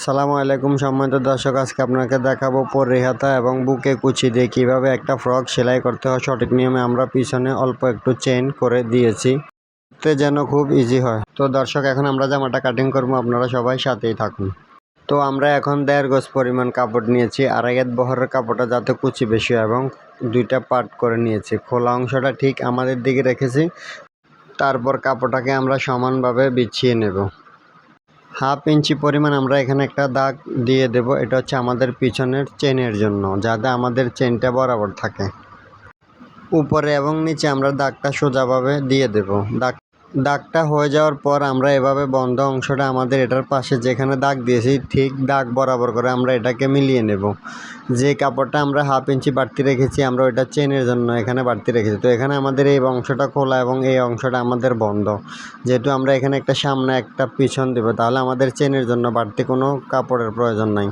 সালামু আলাইকুম সম্মানিত দর্শক, আজকে আপনাকে দেখাবো পরে হাতা এবং বুকে কুচি দিয়ে কীভাবে একটা ফ্রক সেলাই করতে হয়। সঠিক নিয়মে আমরা পিছনে অল্প একটু চেন করে দিয়েছি। তে যেন খুব ইজি হয়। তো দর্শক, এখন আমরা জামাটা কাটিং করব। আপনারা সবাই সাথেই থাকুন। তো আমরা এখন দেড় গজ পরিমাণ কাপড় নিয়েছি। আড়াইয়াত বহরের কাপড়টা যাতে কুচি বেশি হয় এবং দুইটা পার্ট করে নিয়েছি। খোলা অংশটা ঠিক আমাদের দিকে রেখেছি। তারপর কাপড়টাকে আমরা সমানভাবে বিছিয়ে নেব। হাফ ইঞ্চি পরিমাণ আমরা এখানে একটা দাগ দিয়ে দেব। এটা হচ্ছে আমাদের পিছনের চেনের জন্য, যাতে আমাদের চেনটা বরাবর থাকে। উপরে এবং নিচে আমরা দাগটা সোজাভাবে দিয়ে দেব। দাগ দাগটা হয়ে যাওয়ার পর আমরা এভাবে বন্ধ অংশটা আমাদের এটার পাশে যেখানে দাগ দিয়েছি, ঠিক দাগ বরাবর করে আমরা এটাকে মিলিয়ে নেব। যে কাপড়টা আমরা হাফ ইঞ্চি বাড়তি রেখেছি, আমরা ওইটা চেনের জন্য এখানে বাড়তি রেখেছি। তো এখানে আমাদের এই অংশটা খোলা এবং এই অংশটা আমাদের বন্ধ। যেহেতু আমরা এখানে একটা সামনে একটা পিছন দেবো, তাহলে আমাদের চেনের জন্য বাড়তি কোনো কাপড়ের প্রয়োজন নাই।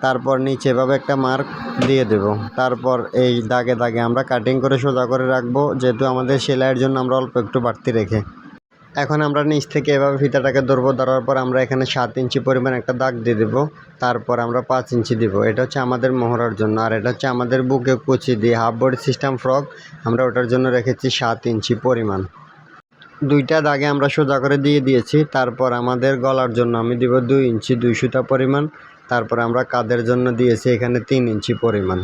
তারপর নিচে এভাবে একটা মার্ক দিয়ে দেব। তারপর এই দাগে দাগে আমরা কাটিং করে সোজা করে রাখব, যেহেতু আমাদের সেলাইয়ের জন্য আমরা অল্প একটু বাড়তি রেখে। এখন আমরা নিচ থেকে এভাবে ফিতাটাকে ধরবো, ধরার পর আমরা এখানে সাত ইঞ্চি পরিমাণ একটা দাগ দিয়ে দেবো, তারপর আমরা পাঁচ ইঞ্চি দিব। এটা হচ্ছে আমাদের মোহরার জন্য। আর এটা হচ্ছে আমাদের বুকে কুচি দিয়ে হাফ বডি সিস্টেম ফ্রক, আমরা ওটার জন্য রেখেছি সাত ইঞ্চি পরিমাণ। দুইটা দাগে আমরা সোজা করে দিয়ে দিয়েছি, তারপর আমাদের গলার জন্য আমি দিব দুই ইঞ্চি দুই সুতা পরিমাণ, তারপর আমরা কাদের জন্য দিয়েছি এখানে তিন ইঞ্চি পরিমাণ।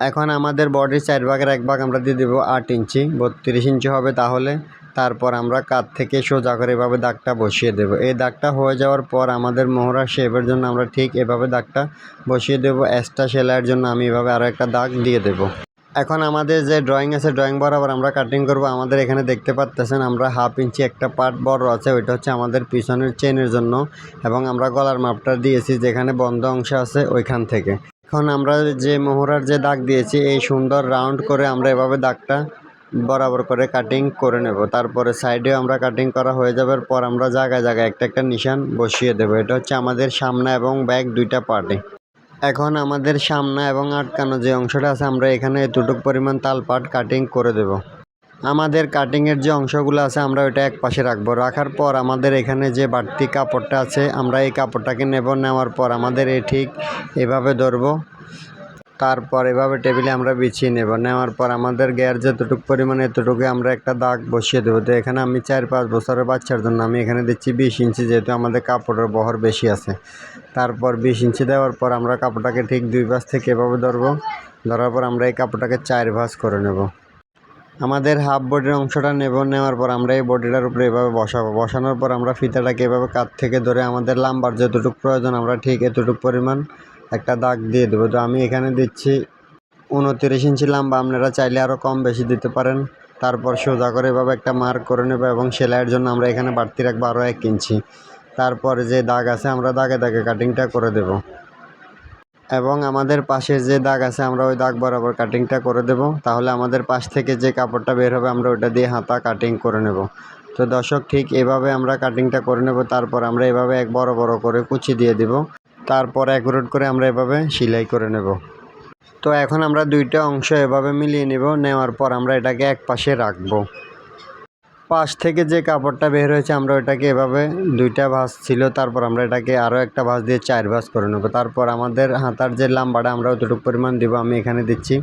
এখন আমাদের বডির চার ভাগের এক ভাগ আমরা দিয়ে দেবো আট ইঞ্চি, বত্রিশ ইঞ্চি হবে তাহলে তারপর আমরা কাত থেকে সোজা করে এভাবে দাগটা বসিয়ে দেব। এই দাগটা হয়ে যাওয়ার পর আমাদের মোহরা শেপের জন্য আমরা ঠিক এভাবে দাগটা বসিয়ে দেবো। এক্সট্রা সেলাইয়ের জন্য আমি এভাবে আরও একটা দাগ দিয়ে দেব। এখন আমাদের যে ড্রয়িং আছে, ড্রয়িং বরাবর আমরা কাটিং করব। আমাদের এখানে দেখতে পাচ্তেছেন আমরা হাফ ইঞ্চি একটা পার্ট বড় আছে, ওইটা হচ্ছে আমাদের পিছনের চেনের জন্য এবং আমরা গলার মাপটা দিয়েছি যেখানে বন্ধ অংশ আছে ওইখান থেকে। এখন আমরা যে মোহরার যে দাগ দিয়েছি, এই সুন্দর রাউন্ড করে আমরা এভাবে দাগটা বরাবর করে কাটিং করে নেব। তারপরে সাইডেও আমরা কাটিং করা হয়ে যাবার পর আমরা জায়গায় জায়গায় একটা একটা নিশান বসিয়ে দেবো। এটা হচ্ছে আমাদের সামনে এবং ব্যাক দুইটা পার্টে এখন আমাদের সামনে এবং আটকানো যে অংশটা আছে, আমরা এখানে এতটুকু পরিমাণ তাল পাট কাটিং করে দেব। আমাদের কাটিংয়ের যে অংশগুলো আছে, আমরা ওইটা এক পাশে রাখব। রাখার পর আমাদের এখানে যে বাড়তি কাপড়টা আছে, আমরা এই কাপড়টাকে নেব। নেওয়ার পর আমাদের এ ঠিক এভাবে ধরবো। তারপর এভাবে টেবিলে আমরা বিছিয়ে নেব। নেওয়ার পর আমাদের গ্যার যতটুকু পরিমাণে এতটুকু আমরা একটা দাগ বসিয়ে দেবো। তো এখানে আমি চার পাঁচ বছরের বাচ্চার জন্য আমি এখানে দিচ্ছি বিশ ইঞ্চি যেহেতু আমাদের কাপড়ের বহর বেশি আছে। তারপর বিশ ইঞ্চি দেওয়ার পর আমরা কাপড়টাকে ঠিক দুই ভাঁজ থেকে এভাবে ধরবো। ধরার পর আমরা এই কাপড়টাকে চার ভাঁজ করে নেব। আমাদের হাফ বডির অংশটা নেব। নেওয়ার পর আমরা এই বডিটার উপরে এভাবে বসাবো। বসানোর পর আমরা ফিতাটাকে এভাবে কাত থেকে ধরে আমাদের লাম্বার যতটুকু প্রয়োজন আমরা ঠিক এতটুকু পরিমাণ একটা দাগ দিয়ে দেবো। তো আমি এখানে দিচ্ছি উনতিরিশ ইঞ্চি লম্বা, আপনারা চাইলে আরও কম বেশি দিতে পারেন। তারপর সোজা করে এভাবে একটা মার্ক করে নেব এবং সেলাইয়ের জন্য আমরা এখানে বাড়তি রাখব আরও এক ইঞ্চি। তারপর যে দাগ আছে আমরা দাগে দাগে কাটিংটা করে দেব। এবং আমাদের পাশে যে দাগ আছে আমরা ওই দাগ বরাবর কাটিংটা করে দেব। তাহলে আমাদের পাশ থেকে যে কাপড়টা বের হবে আমরা ওইটা দিয়ে হাতা কাটিং করে নেব। তো দর্শক, ঠিক এভাবে আমরা কাটিংটা করে নেব। তারপর আমরা এভাবে এক বড় বড় করে কুচি দিয়ে দিব। তারপর অ্যাকুরেট করে আমরা এভাবে সেলাই করে নেব। তো এখন আমরা দুইটা অংশ এভাবে মিলিয়ে নেব, নেওয়ার পর আমরা এটাকে এক পাশে রাখব। পাশ থেকে যে কাপড়টা বের হয়েছে আমরা ওটাকে এভাবে দুইটা ভাঁজ ছিল, তারপর আমরা এটাকে আরও একটা ভাঁজ দিয়ে চার ভাঁজ করে নেব। তারপর আমাদের হাতার যে লাম্বাটা আমরা অতটুকু পরিমাণ দিব, আমি এখানে দিচ্ছি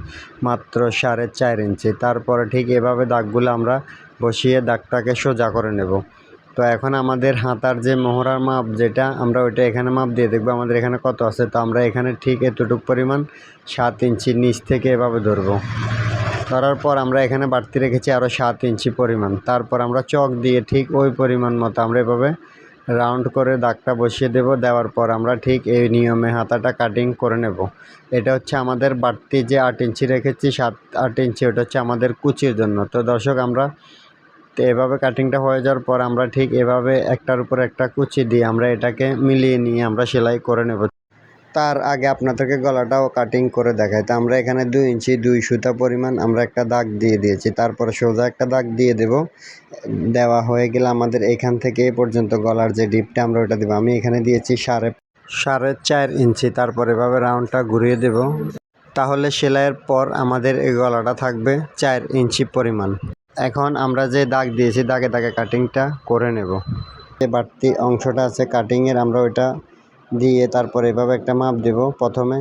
মাত্র সাড়ে চার ইঞ্চি। তারপরে ঠিক এভাবে দাগগুলো আমরা বসিয়ে দাগটাকে সোজা করে নেব। তো এখন আমাদের হাতার যে মোহরার মাপ যেটা, আমরা ওইটা এখানে মাপ দিয়ে দেখব আমাদের এখানে কত আছে। তো আমরা এখানে ঠিক এতটুকু পরিমাণ সাত ইঞ্চি নিচ থেকে এভাবে ধরবো। ধরার পর আমরা এখানে বাড়তি রেখেছি আরও সাত ইঞ্চি পরিমাণ। তারপর আমরা চক দিয়ে ঠিক ওই পরিমাণ মতো আমরা এভাবে রাউন্ড করে দাগটা বসিয়ে দেব। দেওয়ার পর আমরা ঠিক এই নিয়মে হাতাটা কাটিং করে নেব। এটা হচ্ছে আমাদের বাড়তি যে আট ইঞ্চি রেখেছি, সাত আট ইঞ্চি, ওটা হচ্ছে আমাদের কুচির জন্য। তো দর্শক, আমরা তো এভাবে কাটিংটা হয়ে যাওয়ার পর আমরা ঠিক এভাবে একটার উপর একটা কুচি দিয়ে আমরা এটাকে মিলিয়ে নিয়ে আমরা সেলাই করে নেব। তার আগে আপনাদেরকে গলাটাও কাটিং করে দেখাই। তো আমরা এখানে দুই ইঞ্চি, দুই সুতা পরিমাণ আমরা একটা দাগ দিয়ে দিয়েছি। তারপরে সোজা একটা দাগ দিয়ে দেব। দেওয়া হয়ে গেলে আমাদের এখান থেকে এ পর্যন্ত গলার যে ডিপটা আমরা ওটা দেবো। আমি এখানে দিয়েছি সাড়ে সাড়ে চার ইঞ্চি। তারপর এভাবে রাউন্ডটা ঘুরিয়ে দেব। তাহলে সেলাইয়ের পর আমাদের এই গলাটা থাকবে চার ইঞ্চি পরিমাণ। এখন আমরা যে দাগ দিয়েছি, দাগে দাগে কাটিংটা করে নেব। যে বাড়তি অংশটা আছে কাটিংয়ের আমরা ওইটা দিয়ে তারপর এভাবে একটা মাপ দেব। প্রথমে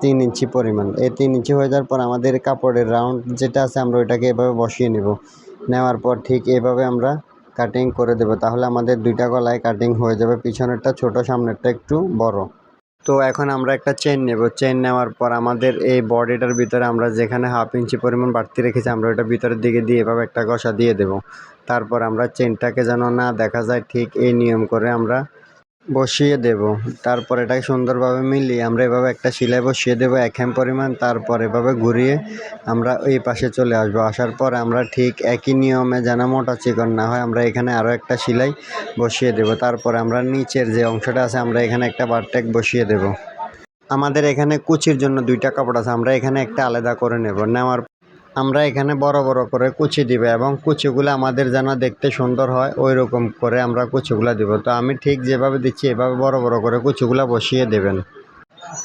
তিন ইঞ্চি পরিমাণ। এই তিন ইঞ্চি হয়ে যাওয়ার পর আমাদের কাপড়ের রাউন্ড যেটা আছে, আমরা ওইটাকে এভাবে বসিয়ে নেব। নেওয়ার পর ঠিক এভাবে আমরা কাটিং করে দেব। তাহলে আমাদের দুইটা গলায় কাটিং হয়ে যাবে। পিছনেরটা ছোট, সামনেরটা একটু বড়। তো এখন আমরা একটা চেন নেব। চেন নেওয়ার পর আমাদের এই বডিটার ভিতরে আমরা যেখানে হাফ ইঞ্চি পরিমাণ বাড়তি রেখেছি, আমরা ওটা ভিতরের দিকে দিয়ে এভাবে একটা কষা দিয়ে দেব। তারপর আমরা চেনটাকে যেন না দেখা যায়, ঠিক এই নিয়ম করে আমরা বসিয়ে দেব। তারপর এটাকে সুন্দরভাবে মিলিয়ে আমরা এভাবে একটা সেলাই বসিয়ে দেবো, এক হ্যাম পরিমাণ। তারপর এভাবে ঘুরিয়ে আমরা এই পাশে চলে আসব। আসার পর আমরা ঠিক একই নিয়মে যেন মোটা চিকন না হয়, আমরা এখানে আরও একটা সেলাই বসিয়ে দেব। তারপর আমরা নিচের যে অংশটা আছে, আমরা এখানে একটা বারটেক বসিয়ে দেব। আমাদের এখানে কুচির জন্য দুইটা কাপড় আছে, আমরা এখানে একটা আলাদা করে নেব। নেওয়ার আমরা এখানে বড় বড় করে কুচি দিব এবং কুচিগুলো আমাদের যেন দেখতে সুন্দর হয় ওই রকম করে আমরা কুচিগুলো দিব। তো আমি ঠিক যেভাবে দিচ্ছি, এভাবে বড় বড় করে কুচিগুলো বসিয়ে দেবেন।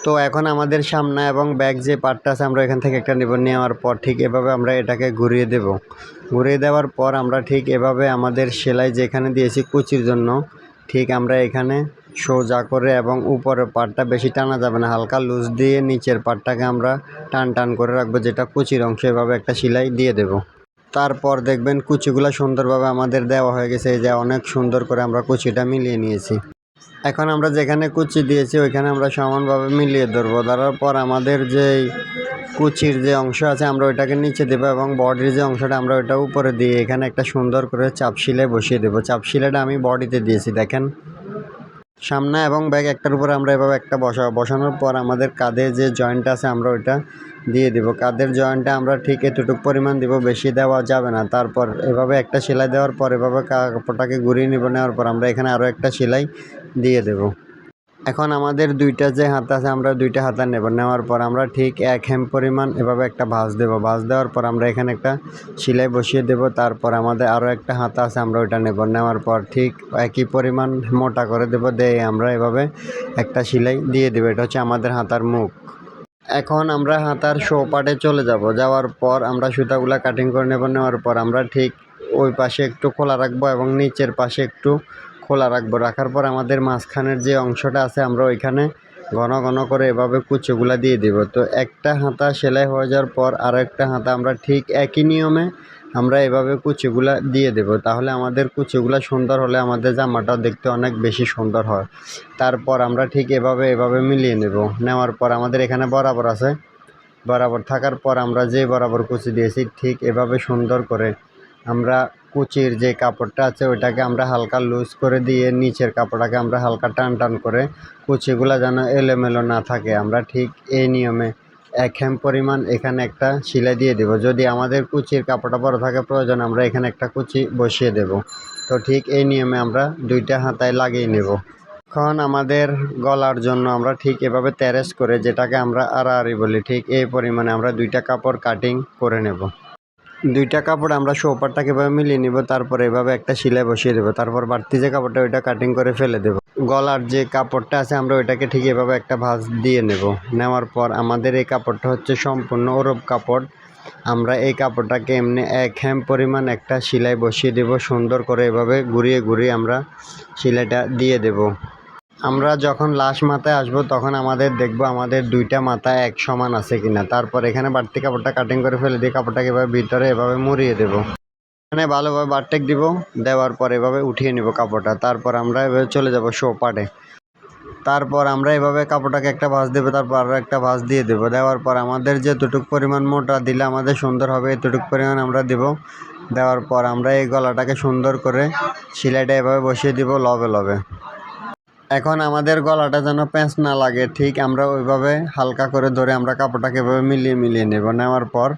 তো এখন আমাদের সামনে এবং ব্যাক যে পার্টটা আছে, আমরা এখান থেকে একটা নেব, নেওয়ার পর ঠিক এভাবে আমরা এটাকে ঘুরিয়ে দেব। ঘুরিয়ে দেওয়ার পর আমরা ঠিক এভাবে আমাদের সেলাই যেখানে দিয়েছি কুচির জন্য, ঠিক আমরা এখানে সোজা করে এবং উপরের পার্টটা বেশি টানা যাবে না, হালকা লুজ দিয়ে নিচের পার্টটাকে আমরা টান টান করে রাখব, যেটা কুচির অংশ এভাবে একটা সেলাই দিয়ে দেব। তারপর দেখবেন কুচিগুলো সুন্দরভাবে আমাদের দেওয়া হয়ে গেছে, এই যে অনেক সুন্দর করে আমরা কুচিটা মিলিয়ে নিয়েছি। এখন আমরা যেখানে কুচি দিয়েছি, ওইখানে আমরা সমানভাবে মিলিয়ে ধরবো। ধরার পর আমাদের যে কুচির যে অংশ আছে, আমরা ওইটাকে নিচে দেবো এবং বডির যে অংশটা, আমরা ওইটা উপরে দিয়ে এখানে একটা সুন্দর করে চাপ সিলাই বসিয়ে দেবো। চাপ সিলাইটা আমি বডিতে দিয়েছি, দেখেন। সামনে এবং ব্যাগ একটার উপর আমরা এভাবে একটা বসাবো বসানোর পর আমাদের কাঁধে যে জয়েন্ট আছে আমরা ওইটা দিয়ে দিব। কাঁধের জয়েন্টটা আমরা ঠিক এতটুকু পরিমাণ দিব, বেশি দেওয়া যাবে না। তারপর এভাবে একটা সেলাই দেওয়ার পর এভাবে কাপড়টাকে ঘুরিয়ে নেব, নেওয়ার পর আমরা এখানে আরও একটা সেলাই দিয়ে দেব। এখন আমাদের দুইটা যে হাতা আছে, আমরা দুইটা হাতা নেব। নেওয়ার পর আমরা ঠিক এক হেম পরিমাণ এভাবে একটা ভাঁজ দেব। ভাঁজ দেওয়ার পর আমরা এখানে একটা সেলাই বসিয়ে দেব। তারপর আমাদের আরও একটা হাতা আছে, আমরা ওইটা নেব। নেওয়ার পর ঠিক একই পরিমাণ মোটা করে দেব। দিয়ে আমরা এভাবে একটা সেলাই দিয়ে দেবো। এটা হচ্ছে আমাদের হাতার মুখ। এখন আমরা হাতার শো পার্টে চলে যাব। যাওয়ার পর আমরা সুতাগুলা কাটিং করে নেব। নেওয়ার পর আমরা ঠিক ওই পাশে একটু খোলা রাখব এবং নিচের পাশে একটু খোলা রাখব। রাখার পর আমাদের মাঝখানের যে অংশটা আছে, আমরা ওইখানে ঘন ঘন করে এভাবে কুচিগুলা দিয়ে দিব। তো একটা হাতা সেলাই হয়ে যাওয়ার পর আর একটা হাতা আমরা ঠিক একই নিয়মে আমরা এভাবে কুচিগুলা দিয়ে দেব। তাহলে আমাদের কুচিগুলা সুন্দর হলে আমাদের জামাটা দেখতে অনেক বেশি সুন্দর হয়। তারপর আমরা ঠিক এভাবে এভাবে মিলিয়ে নেব। নেওয়ার পর আমাদের এখানে বরাবর আছে। বরাবর থাকার পর আমরা যে বরাবর কুচি দিয়েছি, ঠিক এভাবে সুন্দর করে আমরা কুচির যে কাপড়টা আছে ওইটাকে আমরা হালকা লুজ করে দিয়ে নিচের কাপড়টাকে আমরা হালকা টান টান করে কুচিগুলা যেন এলোমেলো না থাকে। আমরা ঠিক এই নিয়মে এক হ্যাম পরিমাণ এখানে একটা সেলাই দিয়ে দেব। যদি আমাদের কুচির কাপড়টা বড় থাকে প্রয়োজন, আমরা এখানে একটা কুচি বসিয়ে দেব। তো ঠিক এই নিয়মে আমরা দুইটা হাতায় লাগিয়ে নেব। এখন আমাদের গলার জন্য আমরা ঠিক এভাবে তেরেস করে যেটাকে আমরা আড়াআড়ি বলি, ঠিক এই পরিমাণে আমরা দুইটা কাপড় কাটিং করে নেব। দুইটা কাপড় আমরা সোপারটাকে এভাবে মিলিয়ে নিব, তারপর এভাবে একটা সেলাই বসিয়ে দেবো, তারপর বাড়তি যে কাপড়টা, ওইটা কাটিং করে ফেলে দেবো। গলার যে কাপড়টা আছে, আমরা ওইটাকে ঠিক এভাবে একটা ভাঁজ দিয়ে নেব। নেওয়ার পর আমাদের এই কাপড়টা হচ্ছে সম্পূর্ণ ওরব কাপড়। আমরা এই কাপড়টাকে এমনি এক হ্যাম পরিমাণ একটা সেলাই বসিয়ে দেব, সুন্দর করে এভাবে ঘুরিয়ে ঘুরিয়ে আমরা সেলাইটা দিয়ে দেব। আমরা যখন লাস্ট মাথায় আসব, তখন আমাদের দেখব আমাদের দুইটা মাথা এক সমান আছে কিনা। তারপর এখানে বাড়তি কাপড়টা কাটিং করে ফেলে দিয়ে কাপড়টাকে এভাবে ভিতরে এভাবে মুড়িয়ে দেব। এখানে ভালোভাবে বারটেক দিব, দেওয়ার পর এভাবে উঠিয়ে নিব কাপড়টা। তারপর আমরা এভাবে চলে যাব শো পাটে তারপর আমরা এভাবে কাপড়টাকে একটা ভাঁজ দেবো, তারপর আরও একটা ভাঁজ দিয়ে দেবো। দেওয়ার পর আমাদের যেতটুক পরিমাণ মোটা দিলে আমাদের সুন্দর হবে, এতটুক পরিমাণ আমরা দেব। দেওয়ার পর আমরা এই গলাটাকে সুন্দর করে সেলাইটা এভাবে বসিয়ে দিব লবে লবে। এখন আমাদের গলাটা যেন প্যাঁচ না লাগে, ঠিক আমরা ওইভাবে হালকা করে ধরে আমরা কাপড়টাকে এভাবে মিলিয়ে মিলিয়ে নেব। নেওয়ার পর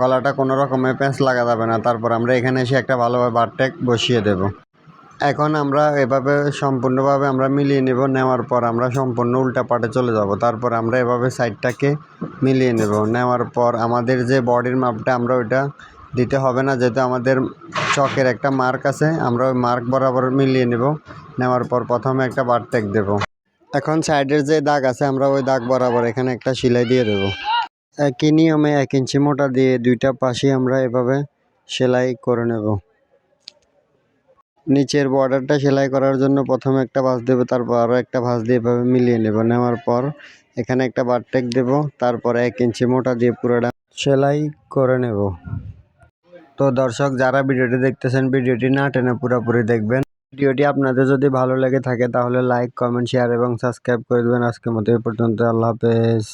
গলাটা কোনো রকমের প্যাঁচ লাগা যাবে না, তারপর আমরা এখানে এসে একটা ভালোভাবে বারটেক বসিয়ে দেব। এখন আমরা এভাবে সম্পূর্ণভাবে আমরা মিলিয়ে নেব, নেওয়ার পর আমরা সম্পূর্ণ উল্টা পাটে চলে যাব। তারপর আমরা এভাবে সাইডটাকে মিলিয়ে নেব। নেওয়ার পর আমাদের যে বডির মাপটা আমরা ওইটা দিতে হবে না, যেহেতু আমাদের চকের একটা মার্ক আছে, আমরা ওই মার্ক বরাবর মিলিয়ে নেব। নেওয়ার পর প্রথমে একটা বারটেক দেব। এখন সাইডের যে দাগ আছে, আমরা ওই দাগ বরাবর এখানে একটা সেলাই দিয়ে দেব। একই নিয়মে এক ইঞ্চি মোটা দিয়ে দুইটা পাশে আমরা এভাবে সেলাই করে নেব। নিচের বর্ডারটা সেলাই করার জন্য প্রথমে একটা ভাঁজ দেবো, তারপর আরও একটা ভাঁজ দিয়ে এভাবে মিলিয়ে নেব। নেওয়ার পর এখানে একটা বারটেক দেব, তারপরে এক ইঞ্চি মোটা দিয়ে পুরোটা সেলাই করে নেব। তো দর্শক, যারা ভিডিওটি দেখতেছেন, ভিডিওটি না টেনে পুরোপুরি দেখবেন। ভিডিওটি আপনাদের যদি ভালো লেগে থাকে, তাহলে লাইক কমেন্ট শেয়ার এবং সাবস্ক্রাইব করে দেবেন। আজকের মতো এই পর্যন্ত, আল্লাহ হাফেজ।